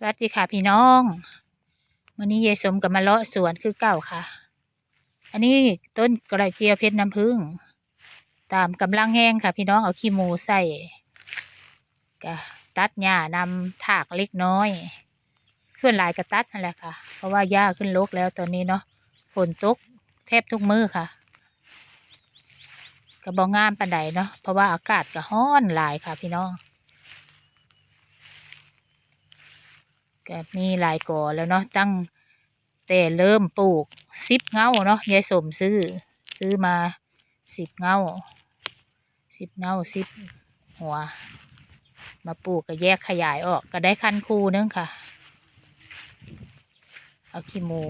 สวัสดีค่ะพี่น้องวันนี้ยายสมกับมาเลาะสวนคือเก่าค่ะ อันนี้ต้นกระเจียวเพชรน้ำผึ้งตามกำลังแห้งค่ะ พี่น้องเอาขี้หมูใส่กะตัดหญ้านำถากเล็กน้อย ส่วนหลายก็ตัดนั่นแหละค่ะ เพราะว่าหญ้าขึ้นรกแล้วตอนนี้เนาะฝนตกแทบทุกมือค่ะกระบองงามปันใดเนาะเพราะว่าอากาศก็ร้อนหลายค่ะ พี่น้อง ก็มีหลายก่อแล้วเนาะตั้งแต่เริ่มปลูกสิบเงาเนาะยายสมซื้อ ซื้อมาสิบเงาสิบเงาสิบหัว มาปลูกก็แยกขยายออกก็ได้คันคูนึงค่ะ เอาขี้หมู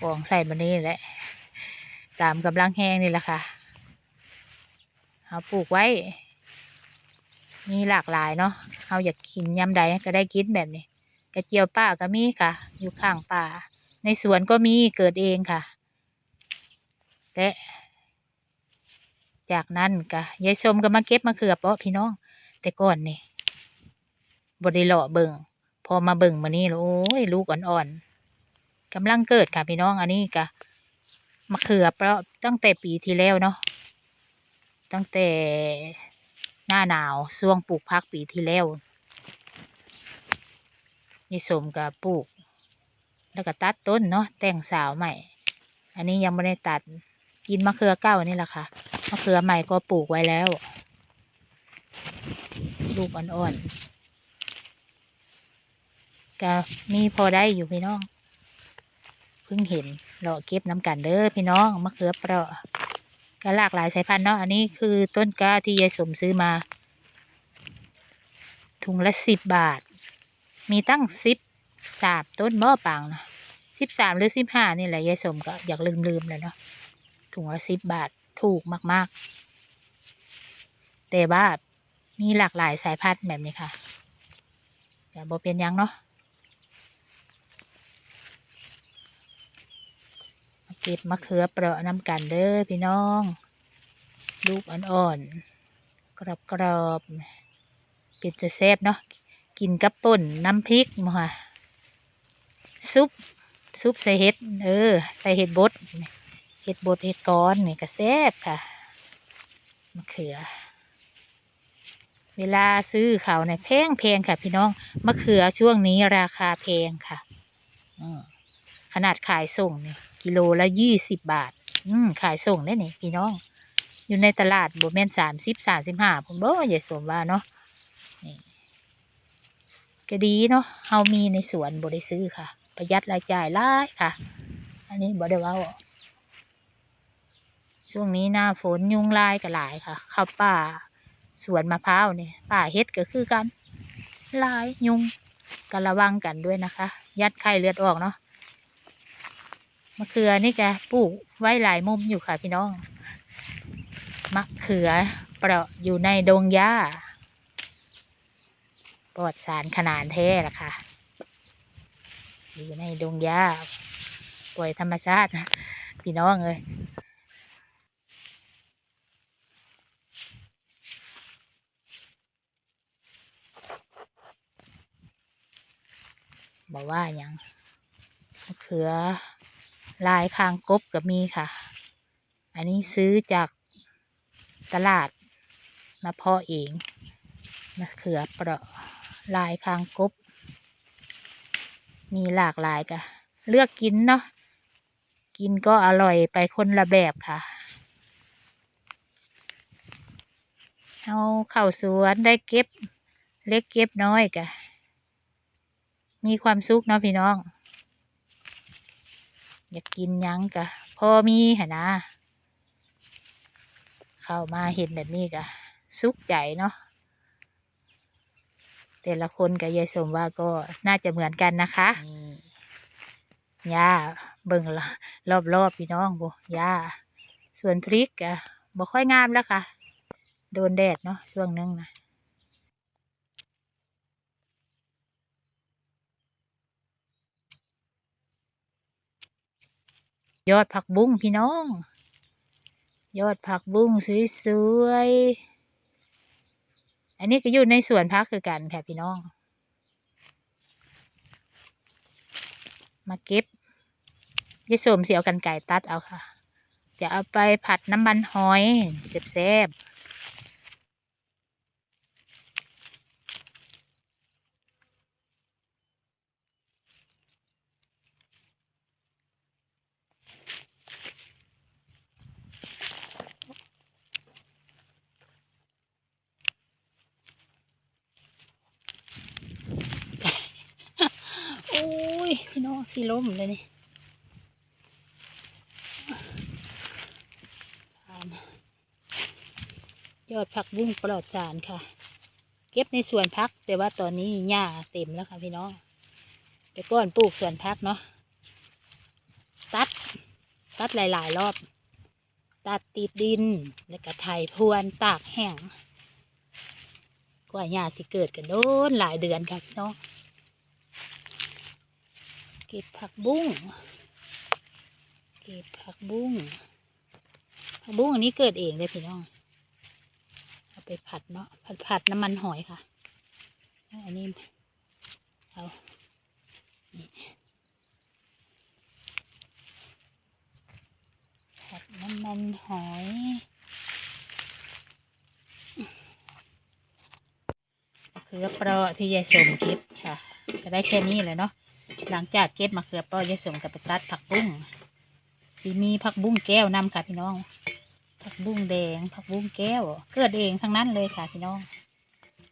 กองใส่มานี่แหละ ตามกำลังแห้งนี่แหละค่ะเอาปลูกไว้ มีหลากหลายเนาะเอาอยากกินยำใดก็ได้กินแบบนี้ กระเจียวป่าก็มีค่ะ อยู่ข้างป่า ในสวนก็มีเกิดเองค่ะ และจากนั้นก็ยายชมก็มาเก็บมะเขือเปาะพี่น้อง แต่ก่อนนี่บไดิเลาะเบิ่งพอมาเบิ่งมานี่โอ้ยลูกอ่อนๆกำลังเกิดค่ะพี่น้องอันนี้ก็มะเขือเปาะตั้งแต่ปีที่แล้วเนาะตั้งแต่หน้าหนาวช่วงปลูกพักปีที่แล้ว นี่สมกับปลูก แล้วก็ตัดต้นเนาะแต่งสาวใหม่ อันนี้ยังไม่ได้ตัดกินมะเขือเก้านี่แหละค่ะมะเขือใหม่ก็ปลูกไว้แล้ว ลูกอ่อนๆก็มีพอได้อยู่พี่น้อง เพิ่งเห็นเราเก็บน้ำกันเด้อพี่น้องมะเขือเปราะก็หลากหลายสายพันธุ์เนาะอันนี้คือต้นกล้าที่ยายสมซื้อมา ถุงละสิบบาท มีตั้งสิบสามต้นบ่อปังนะสิบสามหรือสิบห้านี่แหละยายสมก็อยากลืมลืมๆเลยเนาะถุงละสิบบาทถูกมาก ๆ แต่ว่ามีหลากหลายสายพันธุ์แบบนี้ค่ะแต่บ่เป็นยังเนาะเก็บมะเขือเปราะน้ำกันเด้อพี่น้อง ลูกอ่อนๆกรอบๆเป็นจะแซ่บเนาะ กินกับป่นน้ำพริกมาค่ะซุปซุปใส่เห็ด เออ ใส่เห็ดบดเห็ดบดเห็ดก้อนนี่ก็แซ่บค่ะมะเขือ เวลาซื้อเขาเนี่ยแพงแพงค่ะ พี่น้องมะเขือช่วงนี้ราคาแพงค่ะอืมขนาดขายส่งเนี่ยกิโลละยี่สิบบาท อืมขายส่งได้เนี่ยพี่น้อง อยู่ในตลาดโบแมนสามสิบสามสิบห้าผมบอกอย่าสวมว่าเนาะ ก็ดีเนาะเฮามีในสวนบริซื้อค่ะ ประหยัดรายจ่ายหลายค่ะ อันนี้บ่ได้เว่าช่วงนี้หน้าฝนยุงลายก็หลายค่ะ เข้าป่าสวนมะพร้าวเนี่ยป่าเฮ็ดก็คือกันลายยุงก็ระวังกันด้วยนะคะ ยัดไข้เลือดออกเนาะมะเขือนี่แกปลูกไว้หลายมุมอยู่ค่ะพี่น้องมะเขือเปราะอยู่ในดงหญ้า ปลอดสารขนาดแท้ละค่ะ อยู่ในดงหญ้าปล่อยธรรมชาติพี่น้องเลยบอกว่าอย่างเขือลายคางกบก็มีค่ะ อันนี้ซื้อจากตลาดมาเพาะเองมะเขือเปราะ ลายคางกบ มีหลากหลายกะเลือกกินเนาะ กินก็อร่อยไปคนละแบบค่ะเอาเข้าสวนได้เก็บ เล็กเก็บน้อยกะ มีความสุขเนาะพี่น้อง อยากกินยังกะ พอมีหนนะ เข้ามาเห็นแบบนี้กะ สุขใจเนาะ แต่ละคนกับยายสมว่าก็น่าจะเหมือนกันนะคะนี่ย่าเบิ่งละรอบๆพี่น้องบ่ย่าส่วนพริกอะบ่ค่อยงามแล้วค่ะ โดนแดดเนาะช่วงนึงนะยอดผักบุ้งพี่น้อง ยอดผักบุ้งสวยๆ อันนี้ก็อยู่ในสวนพักคือกันค่ะพี่น้อง มาเก็บยายสมเสียวกันไก่ตัดเอาค่ะ จะเอาไปผัดน้ำมันหอยเจ็แซ่บ ยพี่น้องสีล้มเลยนี่ยอดผักบุ้งปลอดสารค่ะ เก็บในสวนพัก แต่ว่าตอนนี้หญ้าเต็มแล้วค่ะพี่น้องแต่ก่อนปลูกสวนพักเนาะตัด ตัดหลาย ๆ รอบ ตัดติดดิน แล้วก็ไถพรวนตากแห้งกว่าหญ้าสิเกิดกันโดนหลายเดือนค่ะพี่น้อง เก็บผักบุ้ง เก็บผักบุ้ง ผักบุ้งอันนี้เกิดเองเลยพี่น้อง เอาไปผัดเนาะ ผัดผัดน้ำมันหอยค่ะ อันนี้ เอาผัดน้ำมันหอยมะเขือเปราะที่ยายสมเก็บค่ะ ก็ได้แค่นี้เลยเนาะ หลังจากเก็บมะเขือเปราะยายสมกับไปตัดผักบุ้งสีมีผักบุ้งแก้วนำค่ะพี่น้อง ผักบุ้งแดง ผักบุ้งแก้ว เกิดเองทั้งนั้นเลยค่ะพี่น้อง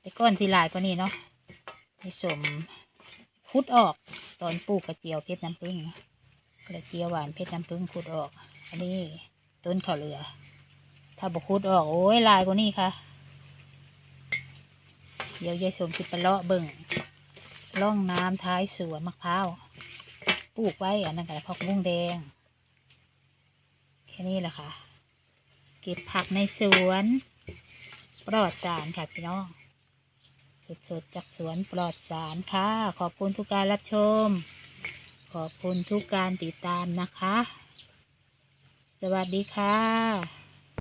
แต่ก้อนสีลายกว่านี้เนาะยายสมพุดออก ตอนปลูกกระเจียวเพชรน้ำผึ้งกระเจียวหวานเพชรน้ำผึ้งพุดออก อันนี้ต้นข้าวเหลือ ถ้าบกคุดออกโอ้ยลายกว่านี้ค่ะ เดี๋ยวยายสมสิไปเลาะเบิ่ง ร่องน้ำท้ายสวนมะพร้าวปลูกไว้อันนั้นก็ผักบุ้งแดง แค่นี้แหละค่ะ เก็บผักในสวนปลอดสารค่ะพี่น้องสดๆจากสวนปลอดสารค่ะ ขอบคุณทุกการรับชม ขอบคุณทุกการติดตามนะคะ สวัสดีค่ะ